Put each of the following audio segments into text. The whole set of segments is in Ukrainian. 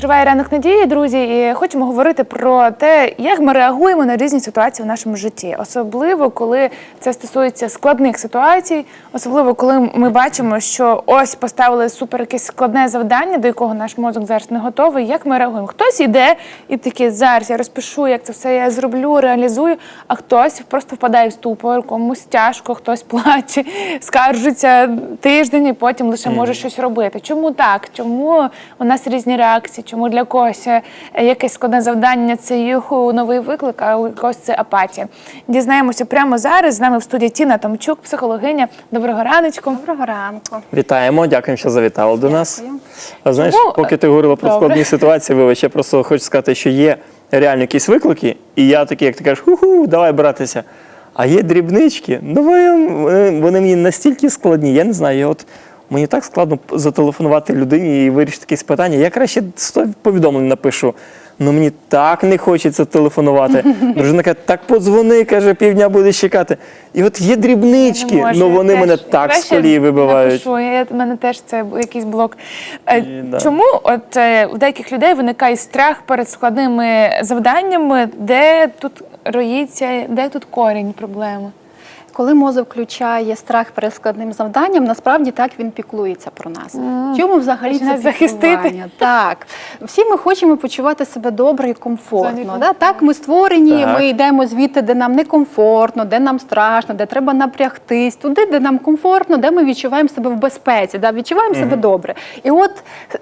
Триває ранок надії, друзі, і хочемо говорити про те, як ми реагуємо на різні ситуації в нашому житті, особливо коли це стосується складних ситуацій, особливо коли ми бачимо, що ось поставили супер якесь складне завдання, до якого наш мозок зараз не готовий. Як ми реагуємо? Хтось іде і такий зараз я розпишу, як це все я зроблю, реалізую. А хтось просто впадає в ступор, комусь тяжко, хтось плаче, скаржиться тиждень і потім лише може щось робити. Чому так? Чому у нас різні реакції? Чому для когось е, якесь складне завдання це юху, новий виклик, а у когось це апатія? Дізнаємося прямо зараз. З нами в студії Тіна Томчук, психологиня. Доброго раночку. Доброго ранку. Вітаємо, дякуємо, що завітали до нас. А знаєш, Чому? поки ти говорила про Добре. складні ситуації, вибач, я просто хочу сказати, що є реально якісь виклики, і я такий, як ти кажеш, ху-ху, давай братися. А є дрібнички, ну вони, вони мені настільки складні, я не знаю. Я от, мені так складно зателефонувати людині і вирішити якісь питання. Я краще 100 повідомлень напишу. Ну мені так не хочеться телефонувати. Дружина каже, так подзвони, каже, півдня будеш чекати. І от є дрібнички, можу, ну вони мене так з колії вибивають. В мене теж це якийсь блок. Е, І, да. Чому от е, у деяких людей виникає страх перед складними завданнями, де тут роїться, де тут корінь проблеми? Коли мозок включає страх перед складним завданням, насправді так він піклується про нас. Чому взагалі це захистити. Так. Всі ми хочемо почувати себе добре і комфортно. Да? Так, ми створені, Так. ми йдемо звідти, де нам некомфортно, де нам страшно, де треба напрягтись, туди, де нам комфортно, де ми відчуваємо себе в безпеці, да? відчуваємо себе добре. І от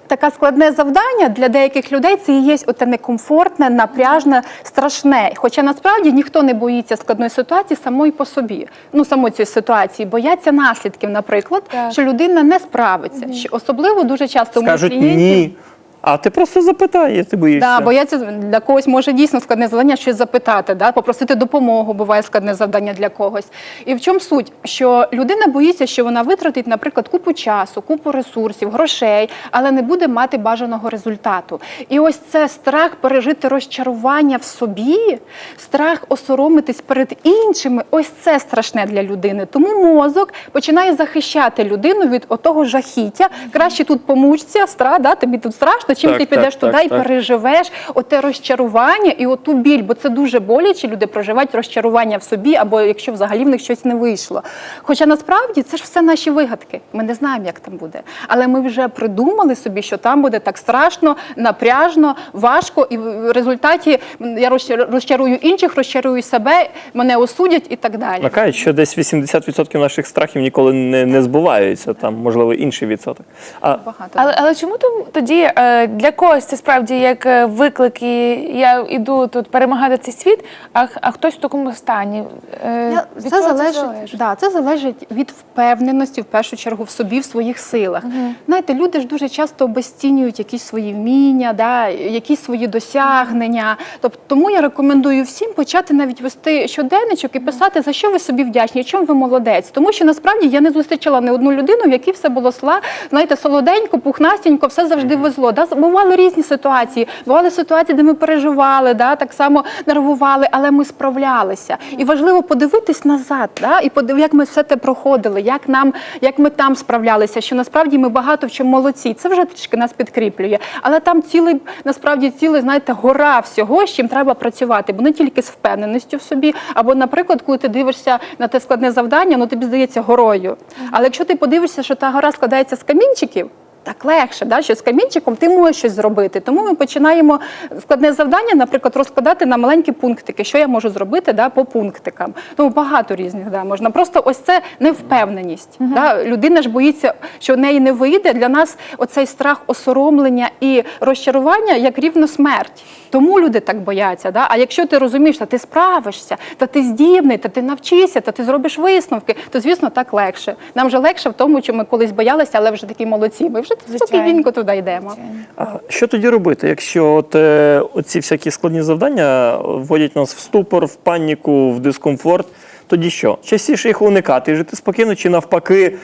таке складне завдання для деяких людей це і є оте некомфортне, напряжне, страшне. Хоча насправді ніхто не боїться складної ситуації самої по собі. Ну, само цієї ситуації, бояться наслідків, наприклад, Так. що людина не справиться. Що особливо дуже часто у моїх клієнтів ні. А ти просто запитай, я ти боїшся. Да, бояться для когось може дійсно складне завдання щось запитати, да, попросити допомогу, буває складне завдання для когось. І в чому суть? Що людина боїться, що вона витратить, наприклад, купу часу, купу ресурсів, грошей, але не буде мати бажаного результату. І ось це страх пережити розчарування в собі, страх осоромитись перед іншими. Ось це страшне для людини. Тому мозок починає захищати людину від отого жахіття. Краще тут помучся, стра, да, тобі тут страшно, чим Так, ти підеш так, туди і так. переживеш оте розчарування і оту біль, бо це дуже боляче. Люди проживають розчарування в собі, або якщо взагалі в них щось не вийшло. Хоча насправді це ж все наші вигадки. Ми не знаємо, як там буде. Але ми вже придумали собі, що там буде так страшно, напряжно, важко, і в результаті я розчар- розчарую інших, розчарую себе, мене осудять і так далі. Кажуть, що десь 80% наших страхів ніколи не, не збуваються, там, можливо, інший відсоток. А Багато. Але, але чому то- тоді е, для когось це справді як е, виклик, і я йду тут перемагати цей світ, а, а хтось в такому стані? Е, від Це чого залежить, Да, це залежить від впевненості, в першу чергу, в собі, в своїх силах. Знаєте, люди ж дуже часто обесцінюють якісь свої вміння, да, якісь свої досягнення. Тобто, тому я рекомендую всім почати навіть вести щоденничок і писати, за що ви собі вдячні, чому ви молодець. Тому що насправді я не зустрічала не одну людину, в якій все було сла, знаєте, солоденько, пухнастенько, все завжди везло. Да? Бували різні ситуації. Бували ситуації, де ми переживали, да? так само нервували, але ми справлялися. І важливо подивитись назад, да? і подив, як ми все те проходили, як нам, як ми там справлялися, що насправді ми багато в чому молодці. Це вже трішки нас підкріплює. Але там цілий, насправді, цілий, знаєте, гора всього, з чим треба працювати, бо не тільки з впевненістю в собі. Або, наприклад, коли ти дивишся на те складне завдання, ну тобі здається горою. Але якщо ти подивишся, що та гора складається з камінчиків. Так легше, да? що з камінчиком ти можеш щось зробити. Тому ми починаємо складне завдання, наприклад, розкладати на маленькі пунктики, що я можу зробити да, по пунктикам. Тому багато різних да, можна. Просто ось це невпевненість. Да? Людина ж боїться, що в неї не вийде. Для нас оцей страх осоромлення і розчарування як рівно смерть. Тому люди так бояться. Да? А якщо ти розумієш, що ти справишся, та ти здібний, та ти навчишся, та ти зробиш висновки, то звісно так легше. Нам вже легше в тому, що ми колись боялися, але вже такі молодці. Ми вже спокійненько туди йдемо. А що тоді робити, якщо от, е, оці всякі складні завдання вводять нас в ступор, в паніку, в дискомфорт? Тоді що? Частіше їх уникати, і жити спокійно, чи навпаки,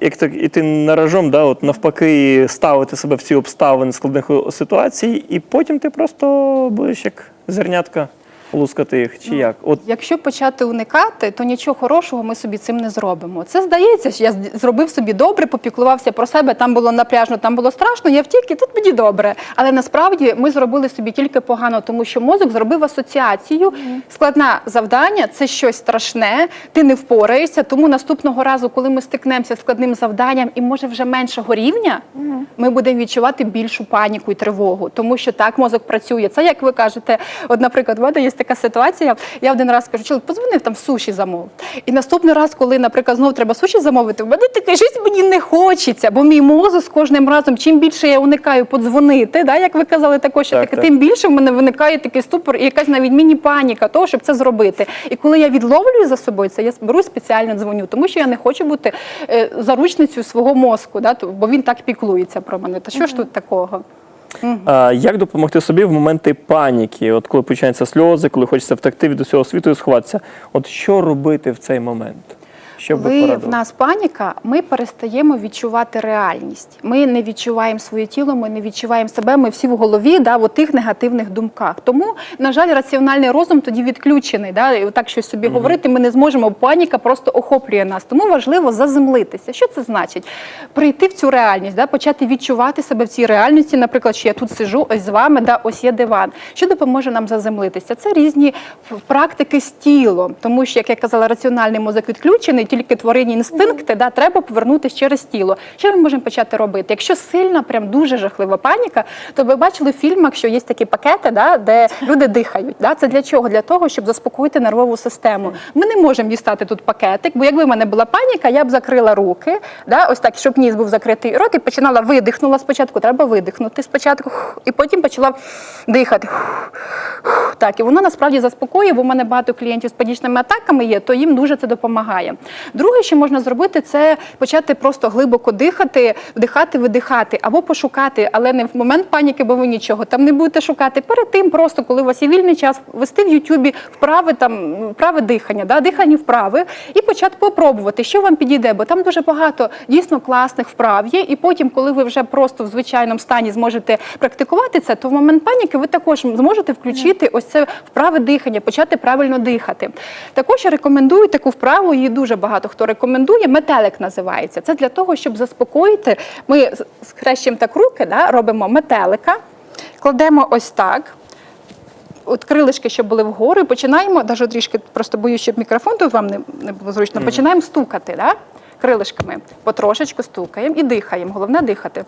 як так іти наражом, да, от навпаки, ставити себе в ці обставини складних ситуацій, і потім ти просто будеш як зернятка лускати їх, чи як? От Якщо почати уникати, то нічого хорошого ми собі цим не зробимо. Це здається, що я зробив собі добре, попіклувався про себе, там було напряжно, там було страшно, я втік, і тут мені добре. Але насправді ми зробили собі тільки погано, тому що мозок зробив асоціацію. Складне завдання це щось страшне, ти не впораєшся. Тому наступного разу, коли ми стикнемося з складним завданням і може вже меншого рівня, ми будемо відчувати більшу паніку і тривогу, тому що так мозок працює. Це як ви кажете, от, наприклад, в мене є така ситуація. Я один раз кажу, чоловік, подзвонив там суші замов. І наступний раз, коли, наприклад, знову треба суші замовити, в мене таке щось мені не хочеться, бо мій мозок з кожним разом, чим більше я уникаю подзвонити, да, як ви казали, також Так, так. тим більше в мене виникає такий ступор і якась навіть міні-паніка того, щоб це зробити. І коли я відловлюю за собою це, я беру спеціально дзвоню, тому що я не хочу бути е, заручницею свого мозку, да, бо він так піклується про мене. Та що ж тут такого? А, як допомогти собі в моменти паніки? От коли починаються сльози, коли хочеться втекти від усього світу і сховатися. От що робити в цей момент? Що ви в нас паніка, ми перестаємо відчувати реальність. Ми не відчуваємо своє тіло, ми не відчуваємо себе. Ми всі в голові, да, в тих негативних думках. Тому, на жаль, раціональний розум тоді відключений. Да, і так щось собі говорити. Ми не зможемо. Паніка просто охоплює нас. Тому важливо заземлитися. Що це значить? Прийти в цю реальність, да, почати відчувати себе в цій реальності. Наприклад, що я тут сижу, ось з вами, да, ось є диван. Що допоможе нам заземлитися? Це різні практики з тілом, тому що, як я казала, раціональний мозок відключений, тільки тваринні інстинкти, да, треба повернутися через тіло. Що ми можемо почати робити? Якщо сильна, прям дуже жахлива паніка, то ви бачили в фільмах, що є такі пакети, да, де люди дихають. Да? Це для чого? Для того, щоб заспокоїти нервову систему. Ми не можемо дістати тут пакетик, бо якби в мене була паніка, я б закрила руки, да, ось так, щоб ніс був закритий рот, і починала видихнула спочатку. Треба видихнути спочатку, і потім почала дихати. Так, і воно насправді заспокоює, бо в мене багато клієнтів з панічними атаками є, то їм дуже це допомагає. Друге, що можна зробити, це почати просто глибоко дихати, вдихати, видихати, або пошукати, але не в момент паніки, бо ви нічого там не будете шукати. Перед тим, просто коли у вас є вільний час, ввести в Ютубі вправи там вправи дихання, да, дихальні вправи, і почати попробувати, що вам підійде, бо там дуже багато дійсно класних вправ є. І потім, коли ви вже просто в звичайному стані зможете практикувати це, то в момент паніки ви також зможете включити ось це вправи дихання, почати правильно дихати. Також я рекомендую таку вправу, її дуже багато хто рекомендує. Метелик називається. Це для того, щоб заспокоїти. Ми схрещуємо так руки, да, робимо метелика, кладемо ось так. От крилишки, що були вгору, і починаємо, навіть трішки просто боюсь, щоб мікрофон тут вам не, не було зручно. Починаємо стукати, да? крилишками. Потрошечку стукаємо і дихаємо. Головне дихати.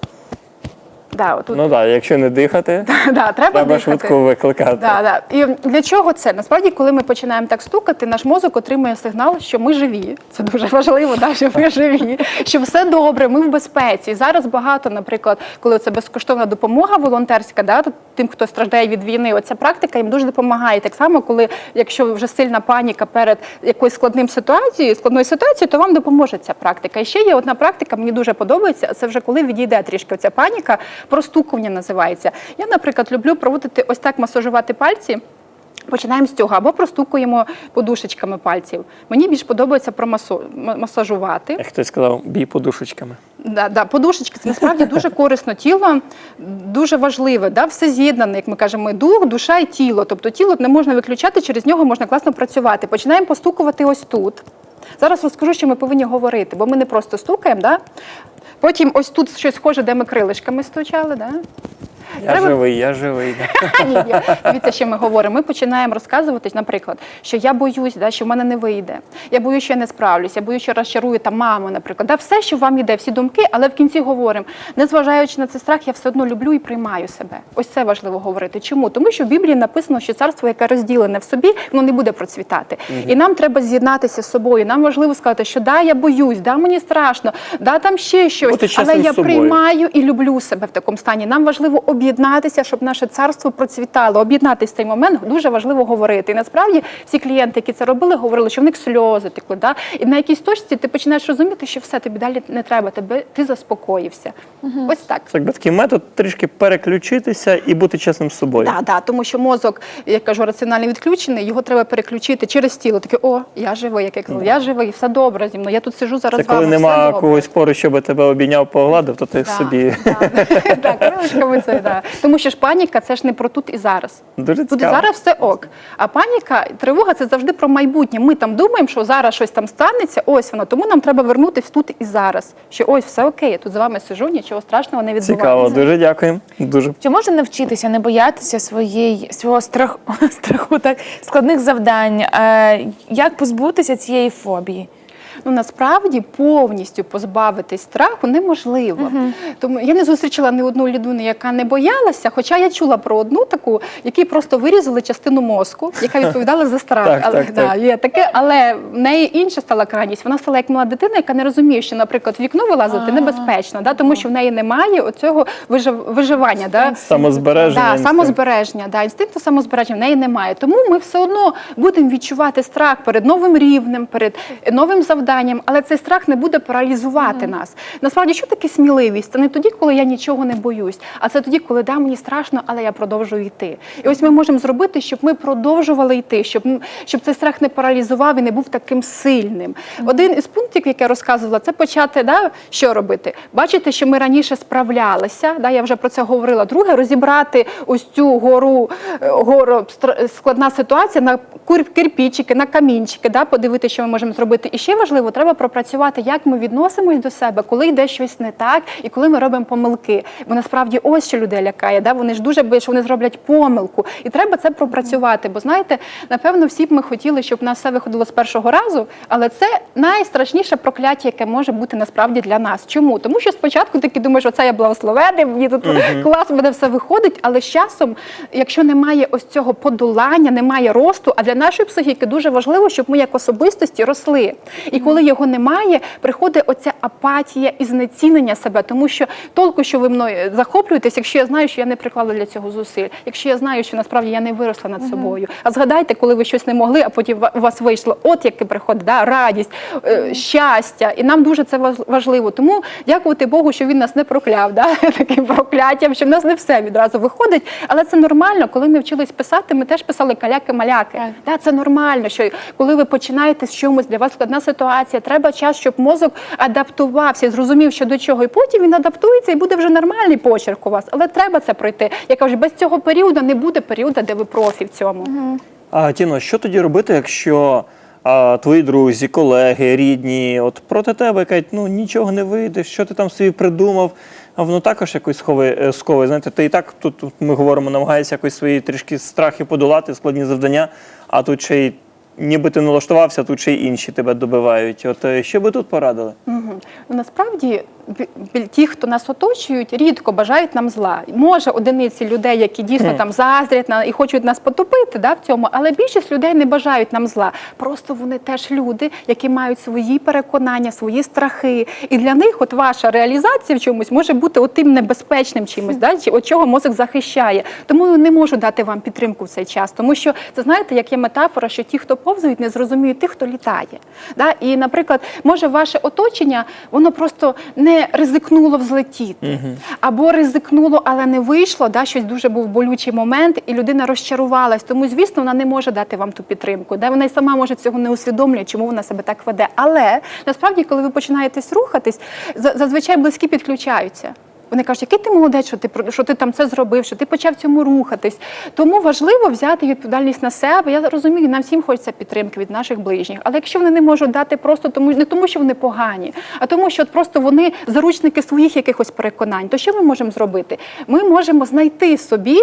Да, отут. Ну так, якщо не дихати, да, треба, треба дихати. швидко викликати. Да, да. І для чого це? Насправді, коли ми починаємо так стукати, наш мозок отримує сигнал, що ми живі. Це дуже важливо, да, що ми живі, що все добре, ми в безпеці. І зараз багато, наприклад, коли це безкоштовна допомога волонтерська, да, тим, хто страждає від війни, оця практика їм дуже допомагає. Так само, коли якщо вже сильна паніка перед якоюсь складним ситуацією, складною ситуацією, то вам допоможе ця практика. І ще є одна практика, мені дуже подобається. Це вже коли відійде трішки оця паніка, простукування називається. Я, наприклад, люблю проводити ось так масажувати пальці. Починаємо з цього або простукуємо подушечками пальців. Мені більш подобається промасажувати. Як хтось сказав, бій подушечками. Да, да, подушечки це насправді дуже корисно тіло, дуже важливе. Да, все з'єднане, як ми кажемо, дух, душа і тіло. Тобто тіло не можна виключати, через нього можна класно працювати. Починаємо постукувати ось тут. Зараз розкажу, що ми повинні говорити, бо ми не просто стукаємо. Да? Потім ось тут щось схоже, де ми крилишками стучали. Да? Я Треба- живий, я живий. Ні. Дивіться, що ми говоримо. Ми починаємо розказувати, наприклад, що я боюсь, да, що в мене не вийде. Я боюсь, що я не справлюсь, я боюсь, що розчарую там маму, наприклад. Да, все, що вам йде, всі думки, але в кінці говоримо. Незважаючи на цей страх, я все одно люблю і приймаю себе. Ось це важливо говорити. Чому? Тому що в Біблії написано, що царство, яке розділене в собі, воно не буде процвітати. І нам треба з'єднатися з собою. Нам важливо сказати, що да, я боюсь, да, мені страшно, да, там ще щось, Бути але я собою. приймаю і люблю себе в такому стані. Нам важливо об'єднатися, щоб наше царство процвітало. Об'єднатися в цей момент дуже важливо говорити. І насправді всі клієнти, які це робили, говорили, що в них сльози текли. Да? І на якійсь точці ти починаєш розуміти, що все тобі далі не треба. Тебе ти заспокоївся. Ось так. Це такий метод трішки переключитися і бути чесним з собою. Да, да, тому що мозок, як кажу, раціонально відключений, його треба переключити через тіло. Таке, о, я живий, як я казала, я живий, все добре зі мною. Я тут сижу зараз. Це коли все нема добре. когось поруч, щоб тебе обійняв, погладив, то ти Да, собі. да. Так, крилишками це да. Тому що ж паніка це ж не про тут і зараз. Дуже Буде цікаво. зараз все ок. А паніка, тривога це завжди про майбутнє. Ми там думаємо, що зараз щось там станеться, ось воно. Тому нам треба вернутись тут і зараз. Що ось все окей, я тут з вами сижу, нічого страшного не відбувається. Цікаво, дуже дякуємо. Дуже Чи можна навчитися не боятися своєї свого страху, страху так складних завдань? Е, як позбутися цієї фобії? Ну насправді повністю позбавитись страху неможливо. Тому я не зустрічала ні одну людину, яка не боялася. Хоча я чула про одну таку, якій просто вирізали частину мозку, яка відповідала за страх. Так, але так, да, так. є таке, але в неї інша стала крайність. Вона стала як мала дитина, яка не розуміє, що, наприклад, вікно вилазити небезпечно, да, тому що в неї немає оцього вижив- виживання. Да. самозбереження. Да, самозбереження, да, інстинкту самозбереження в неї немає. Тому ми все одно будемо відчувати страх перед новим рівнем, перед новим завданням, але цей страх не буде паралізувати нас. Насправді, що таке сміливість? Це не тоді, коли я нічого не боюсь, а це тоді, коли да, мені страшно, але я продовжую йти. І ось ми можемо зробити, щоб ми продовжували йти, щоб, щоб цей страх не паралізував і не був таким сильним. Один із пунктів, який я розказувала, це почати да, що робити? Бачите, що ми раніше справлялися, да, я вже про це говорила. Друге, розібрати ось цю гору, е, гору складна ситуація на кирпічики, на камінчики, да, подивитися, що ми можемо зробити. І ще важливо, треба пропрацювати, як ми відносимось до себе, коли йде щось не так, і коли ми робимо помилки. Бо насправді ось що людей лякає. Да? Вони ж дуже боять, що вони зроблять помилку. І треба це пропрацювати. Бо знаєте, напевно, всі б ми хотіли, щоб в нас все виходило з першого разу, але це найстрашніше прокляття, яке може бути насправді для нас. Чому? Тому що спочатку ти думаєш, оце я благословений, мені тут клас, мене все виходить. Але з часом, якщо немає ось цього подолання, немає росту, а для нашої психіки дуже важливо, щоб ми як особистості росли. І коли його немає, приходить оця апатія і знецінення себе, тому що толку, що ви мною захоплюєтесь, якщо я знаю, що я не приклала для цього зусиль, якщо я знаю, що насправді я не виросла над собою. А згадайте, коли ви щось не могли, а потім у вас вийшло, от яке приходить, да, радість, е, щастя. І нам дуже це важливо. Тому дякувати Богу, що він нас не прокляв, да, таким прокляттям, що в нас не все відразу виходить. Але це нормально. Коли ми вчились писати, ми теж писали каляки-маляки. Так. Да, це нормально, що коли ви починаєте з чомусь, для вас складна ситуація, треба час, щоб мозок адаптувався, зрозумів, що до чого, і потім він адаптується і буде вже нормальний почерк у вас. Але треба це пройти. Я кажу, без цього періоду не буде періоду, де ви профі в цьому. А Тіно, що тоді робити, якщо а, твої друзі, колеги, рідні, от проти тебе кажуть, ну нічого не вийде, що ти там собі придумав, а воно також якось сховує, е, сковує. Знаєте, ти і так тут, тут ми говоримо, намагаєшся якось свої трішки страхи подолати, складні завдання, а тут ще й ніби ти налаштувався, тут ще й інші тебе добивають. От е, що би тут порадили? Ну, насправді ті, хто нас оточують, рідко бажають нам зла. Може, одиниці людей, які дійсно там заздрять і хочуть нас потопити, да, в цьому, але більшість людей не бажають нам зла. Просто вони теж люди, які мають свої переконання, свої страхи. І для них, от ваша реалізація в чомусь може бути отим небезпечним чимось, да, чи от чого мозок захищає. Тому я не можу дати вам підтримку в цей час, тому що це знаєте, як є метафора, що ті, хто повзають, не зрозуміють тих, хто літає. Да? І, наприклад, може ваше оточення, воно просто не ризикнуло взлетіти, або ризикнуло, але не вийшло. Да? Щось дуже був болючий момент, і людина розчарувалась. Тому, звісно, вона не може дати вам ту підтримку. Да? Вона й сама може цього не усвідомлює, чому вона себе так веде. Але насправді, коли ви починаєтесь рухатись, зазвичай близькі підключаються. Вони кажуть, який ти молодець, що ти що ти там це зробив, що ти почав цьому рухатись. Тому важливо взяти відповідальність на себе. Я розумію, нам всім хочеться підтримки від наших ближніх. Але якщо вони не можуть дати просто тому, не тому, що вони погані, а тому, що просто вони заручники своїх якихось переконань, то що ми можемо зробити? Ми можемо знайти собі.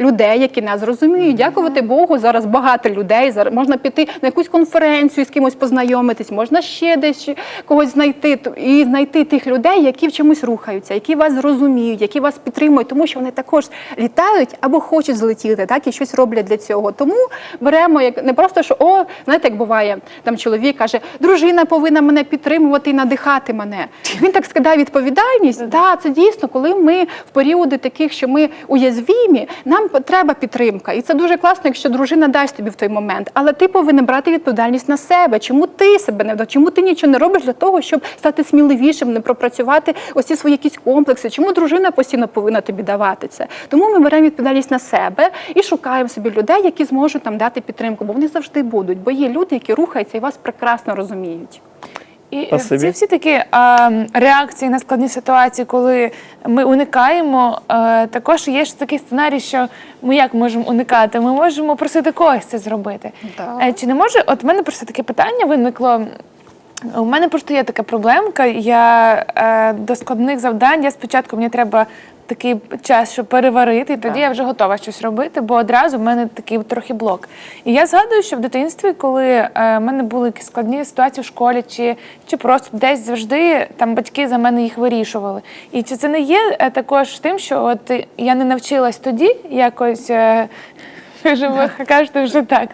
Людей, які нас розуміють, дякувати Богу, зараз багато людей. Зараз можна піти на якусь конференцію з кимось познайомитись, можна ще десь когось знайти і знайти тих людей, які в чомусь рухаються, які вас зрозуміють, які вас підтримують, тому що вони також літають або хочуть злетіти, так і щось роблять для цього. Тому беремо як не просто що о, знаєте, як буває, там чоловік каже, дружина повинна мене підтримувати і надихати мене. Він так скидає відповідальність. Так, це дійсно, коли ми в періоди таких, що ми уязвімі, нам треба підтримка. І це дуже класно, якщо дружина дасть тобі в той момент. Але ти повинен брати відповідальність на себе. Чому ти себе не вда- Чому ти нічого не робиш для того, щоб стати сміливішим, не пропрацювати ось ці свої якісь комплекси? Чому дружина постійно повинна тобі давати це? Тому ми беремо відповідальність на себе і шукаємо собі людей, які зможуть нам дати підтримку, бо вони завжди будуть. Бо є люди, які рухаються і вас прекрасно розуміють. І е, Спасибі. ці всі такі а, реакції на складні ситуації, коли ми уникаємо, е, також є ж такий сценарій, що ми як можемо уникати? Ми можемо просити когось це зробити. Так. Е, Чи не може, от в мене просто таке питання виникло. У мене просто є така проблемка. Я е, до складних завдань. Я спочатку мені треба такий час, щоб переварити, і тоді я вже готова щось робити, бо одразу в мене такий трохи блок. І я згадую, що в дитинстві, коли е, в мене були якісь складні ситуації в школі, чи, чи просто десь завжди там батьки за мене їх вирішували. І чи це не є е, також тим, що от я не навчилась тоді якось. Е, Вже ви кажете вже так.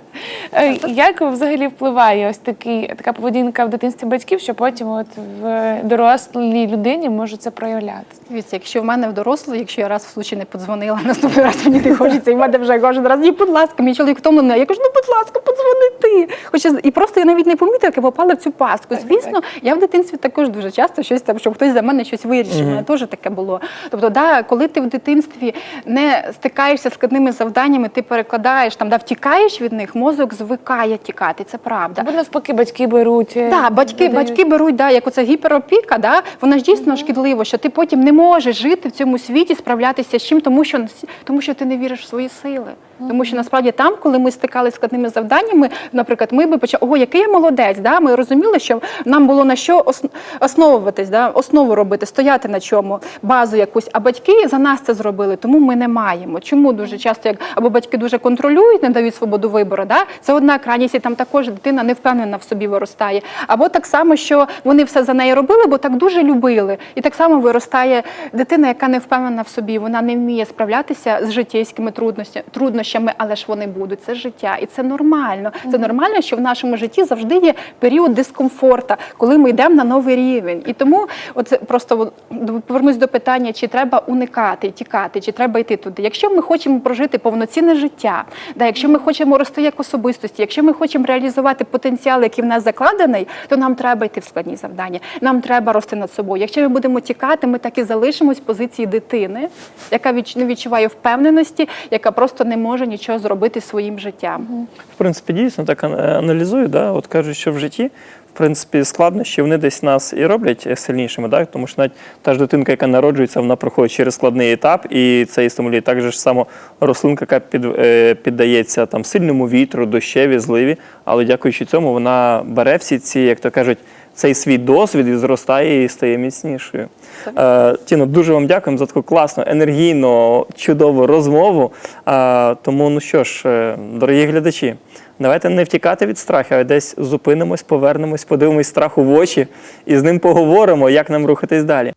Е, Як взагалі впливає ось такий, така поведінка в дитинстві батьків, що потім от в дорослій людині може це проявляти? Дивіться, якщо в мене в дорослу, якщо я раз в случай не подзвонила, наступний раз мені не хочеться, і в мене вже кожен раз, ні, будь ласка, мій чоловік втомлений. Я кажу, ну будь ласка, подзвони ти. Хоча і просто я навіть не помітила, як я попала в цю пастку. Звісно, я в дитинстві також дуже часто щось там, щоб хтось за мене щось вирішив. У мене теж таке було. Тобто, да, коли ти в дитинстві не стикаєшся з складними завданнями, ти перекладаєш там, да, втікаєш від них, мозок звикає тікати. Це правда. Або навпаки, батьки беруть. е, Так, батьки, додають. батьки беруть, да, як оце гіперопіка, да, вона ж дійсно шкідлива, що ти потім не можеш жити в цьому світі, справлятися з чим, тому що, тому що ти не віриш в свої сили. Тому що насправді там, коли ми стикалися з складними завданнями, наприклад, ми би почали, ого, який я молодець, да, ми розуміли, що нам було на що ос- основуватись, да, основу робити, стояти на чому, базу якусь. А батьки за нас це зробили, тому ми не маємо. Чому дуже часто, як або батьки дуже контролюють, не дають свободу вибору, да? це одна крайність, і там також дитина не впевнена в собі виростає. Або так само, що вони все за неї робили, бо так дуже любили. І так само виростає дитина, яка не впевнена в собі, вона не вміє справлятися з життєйськими труднощами, але ж вони будуть. Це життя, і це нормально. Це нормально, що в нашому житті завжди є період дискомфорта, коли ми йдемо на новий рівень. І тому, от просто повернусь до питання, чи треба уникати, тікати, чи треба йти туди. Якщо ми хочемо прожити повноцінне життя, да, якщо ми хочемо рости як особистості, якщо ми хочемо реалізувати потенціал, який в нас закладений, то нам треба йти в складні завдання. Нам треба рости над собою. Якщо ми будемо тікати, ми так і залишимось в позиції дитини, яка не відчуває впевненості, яка просто не може нічого зробити своїм життям. В принципі, дійсно так аналізую, да? от кажуть, що в житті. В принципі, складнощі вони десь нас і роблять сильнішими, да? тому що навіть та ж дитинка, яка народжується, вона проходить через складний етап, і це і стимулює так же ж само рослинка, яка під, е, піддається там сильному вітру, дощеві, зливі, але дякуючи цьому, вона бере всі ці, як то кажуть, цей свій досвід і зростає і стає міцнішою. Е, Тіно, дуже вам дякуємо за таку класну, енергійну, чудову розмову. Е, тому, ну що ж, е, дорогі глядачі, давайте не втікати від страху, а десь зупинимось, повернемось, подивимось страху в очі і з ним поговоримо, як нам рухатись далі.